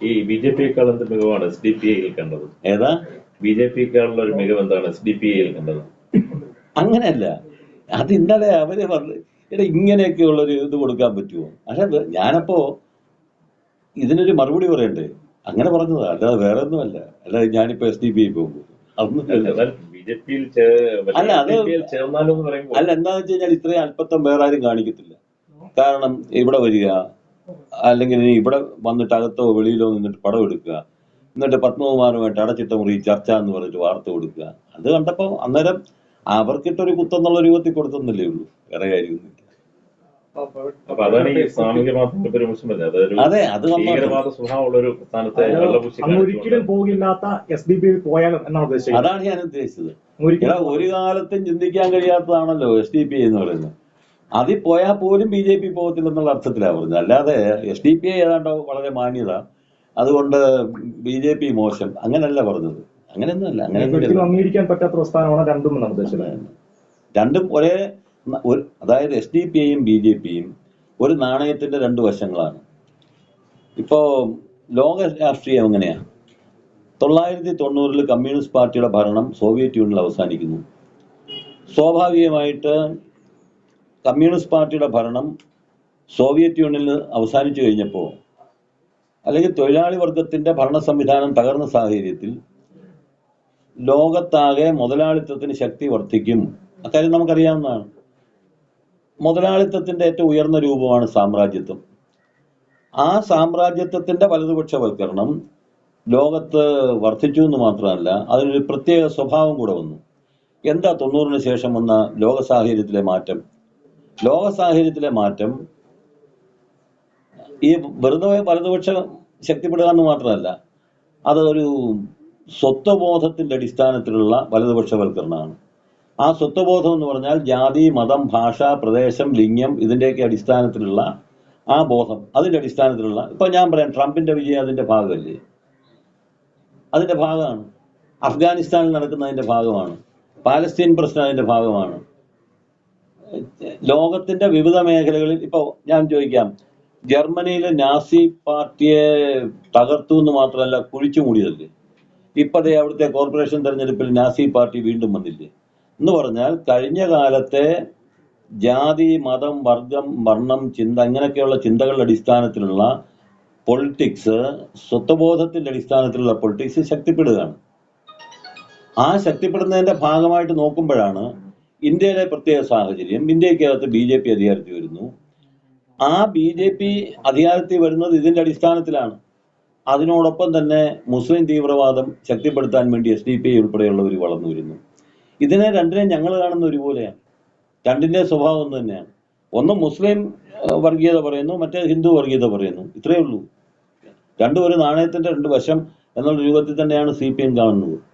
ഈ B J പിയേക്കാൾ എന്ത് മികവാണ്? S D P ഐയിൽ കണ്ടത്. ഏതാ? ബി ജെ പിയേക്കാളുള്ള ഒരു മികവ് എന്താണ്? എസ് ഡി പി ഐയിൽ കണ്ടത്. അങ്ങനെയല്ല. അത് ഇന്നലെ അവർ പറഞ്ഞു എടാ ഇങ്ങനെയൊക്കെയുള്ള ഒരു ഇത് കൊടുക്കാൻ പറ്റുമോ അല്ല ഞാനപ്പോ ഇതിനൊരു മറുപടി പറയണ്ടേ? അങ്ങനെ പറഞ്ഞതാ. അല്ലാതെ വേറെ ഒന്നുമല്ല അല്ലാതെ ഞാനിപ്പോ എസ് ഡി പി ഐ പോകും അല്ല, അത് അല്ല എന്താന്ന് വെച്ച് കഴിഞ്ഞാൽ ഇത്രയും അല്പത്തം വേറെ ആരും കാണിക്കത്തില്ല. കാരണം ഇവിടെ വരിക അല്ലെങ്കിൽ ഇനി ഇവിടെ വന്നിട്ട് അകത്തോ വെളിയിലോ നിന്നിട്ട് പടം എടുക്കുക. എന്നിട്ട് പത്മകുമാറുമായിട്ട് അടച്ചിട്ട മുറി ചർച്ച എന്ന് പറഞ്ഞിട്ട് വാർത്ത കൊടുക്കുക. അത് കണ്ടപ്പോ അന്നേരം അവർക്കിട്ടൊരു കുത്തെന്നുള്ള രൂപത്തിൽ കൊടുത്തൊന്നല്ലേ ഉള്ളൂ. വേറെ കാര്യമൊന്നുമില്ല. അതൊരു അതെ അത് ഒരിക്കലും പോകില്ലാത്ത എസ് ഡി പി പോയാലും എന്നാണ് ഉദ്ദേശിച്ചത്. അതാണ് ഞാൻ ഉദ്ദേശിച്ചത്. ഒരു കാലത്തും ചിന്തിക്കാൻ കഴിയാത്തതാണല്ലോ എസ് ഡി പി എന്ന് പറയുന്നത്. അതിൽ പോയാൽ പോലും ബി ജെ പി പോകത്തില്ലെന്നുള്ള അർത്ഥത്തിലാണ് പറഞ്ഞത്. അല്ലാതെ എസ് ഡി പി ഐ ഏതാണ്ട് വളരെ മാന്യത. അതുകൊണ്ട് ബി ജെ പി മോശം. അങ്ങനല്ല പറഞ്ഞത്. അങ്ങനെയൊന്നുമല്ല. അങ്ങനെ അങ്ങനെയൊന്നും അംഗീകരിക്കാൻ പറ്റാത്ത പ്രസ്ഥാനമാണ് രണ്ടും രണ്ടും ഒരേ അതായത് എസ് ഡി പി ഐയും ബി ജെ പിയും ഒരു നാണയത്തിന്റെ രണ്ട് വശങ്ങളാണ്. ഇപ്പോ ലോക രാഷ്ട്രീയം എങ്ങനെയാ? തൊള്ളായിരത്തി തൊണ്ണൂറിൽ കമ്മ്യൂണിസ്റ്റ് പാർട്ടിയുടെ ഭരണം സോവിയറ്റ് യൂണിയനിൽ അവസാനിക്കുന്നു. സ്വാഭാവികമായിട്ട് കമ്മ്യൂണിസ്റ്റ് പാർട്ടിയുടെ ഭരണം സോവിയറ്റ് യൂണിയനിൽ അവസാനിച്ചു കഴിഞ്ഞപ്പോൾ അല്ലെങ്കിൽ തൊഴിലാളി വർഗത്തിന്റെ ഭരണ സംവിധാനം തകർന്ന സാഹചര്യത്തിൽ ലോകത്താകെ മുതലാളിത്തത്തിന് ശക്തി വർദ്ധിക്കും. അക്കാര്യം നമുക്കറിയാവുന്നതാണ്. മുതലാളിത്തത്തിന്റെ ഏറ്റവും ഉയർന്ന രൂപമാണ് സാമ്രാജ്യത്വം. ആ സാമ്രാജ്യത്വത്തിന്റെ വലതുപക്ഷവൽക്കരണം ലോകത്ത് വർദ്ധിച്ചു എന്ന് മാത്രമല്ല അതിനൊരു പ്രത്യേക സ്വഭാവം കൂടെ വന്നു. എന്താ തൊണ്ണൂറിന് ശേഷം വന്ന ലോക സാഹചര്യത്തിലെ മാറ്റം? ലോക സാഹചര്യത്തിലെ മാറ്റം ഈ വെറുതെ വലതുപക്ഷം ശക്തിപ്പെടുക എന്ന് മാത്രമല്ല അതൊരു ഒരു സ്വത്വബോധത്തിന്റെ അടിസ്ഥാനത്തിലുള്ള വലതുപക്ഷവൽക്കരണമാണ്. ആ സ്വത്വബോധം എന്ന് പറഞ്ഞാൽ ജാതി മതം ഭാഷ പ്രദേശം ലിംഗം ഇതിന്റെയൊക്കെ അടിസ്ഥാനത്തിലുള്ള ആ ബോധം. അതിന്റെ അടിസ്ഥാനത്തിലുള്ള ഇപ്പൊ ഞാൻ പറയാം ട്രംപിന്റെ വിജയം അതിന്റെ ഭാഗമല്ലേ? അതിന്റെ ഭാഗമാണ്. അഫ്ഗാനിസ്ഥാനിൽ നടക്കുന്നതിന്റെ ഭാഗമാണ്. പാലസ്തീൻ പ്രശ്നം അതിന്റെ ഭാഗമാണ്. ലോകത്തിന്റെ വിവിധ മേഖലകളിൽ ഇപ്പൊ ഞാൻ ചോദിക്കാം. ജർമ്മനിയിലെ നാസി പാർട്ടിയെ തകർത്തു എന്ന് മാത്രമല്ല കുഴിച്ചു മൂടിയതല്ലേ? ഇപ്പതേ അവിടുത്തെ കോർപ്പറേഷൻ തെരഞ്ഞെടുപ്പിൽ നാസി പാർട്ടി വീണ്ടും വന്നില്ലേ? എന്ന് പറഞ്ഞാൽ കഴിഞ്ഞ കാലത്തെ ജാതി മതം വർഗം വർണം ചിന്ത അങ്ങനെയൊക്കെയുള്ള ചിന്തകളുടെ അടിസ്ഥാനത്തിലുള്ള പൊളിറ്റിക്സ് സ്വത്വബോധത്തിന്റെ അടിസ്ഥാനത്തിലുള്ള പൊളിറ്റിക്സ് ശക്തിപ്പെടുകയാണ്. ആ ശക്തിപ്പെടുന്നതിന്റെ ഭാഗമായിട്ട് നോക്കുമ്പോഴാണ് ഇന്ത്യയിലെ പ്രത്യേക സാഹചര്യം. ഇന്ത്യക്കകത്ത് ബി ജെ പി അധികാരത്തിൽ വരുന്നു. ആ ബി ജെ പി അധികാരത്തിൽ വരുന്നത് ഇതിന്റെ അടിസ്ഥാനത്തിലാണ്. അതിനോടൊപ്പം തന്നെ മുസ്ലിം തീവ്രവാദം ശക്തിപ്പെടുത്താൻ വേണ്ടി എസ് ഡി പി ഉൾപ്പെടെയുള്ളവർ വളർന്നു വരുന്നു. ഇതിനെ രണ്ടിനെ ഞങ്ങൾ കാണുന്ന ഒരുപോലെയാണ്. രണ്ടിന്റെ സ്വഭാവം ഒന്ന് തന്നെയാണ്. ഒന്ന് മുസ്ലിം വർഗീയത പറയുന്നു. മറ്റേ ഹിന്ദു വർഗീയത പറയുന്നു. ഇത്രയേ ഉള്ളൂ. രണ്ടും ഒരു നാണയത്തിന്റെ രണ്ട് വശം എന്നുള്ള രൂപത്തിൽ തന്നെയാണ് സി പി എം കാണുന്നത്.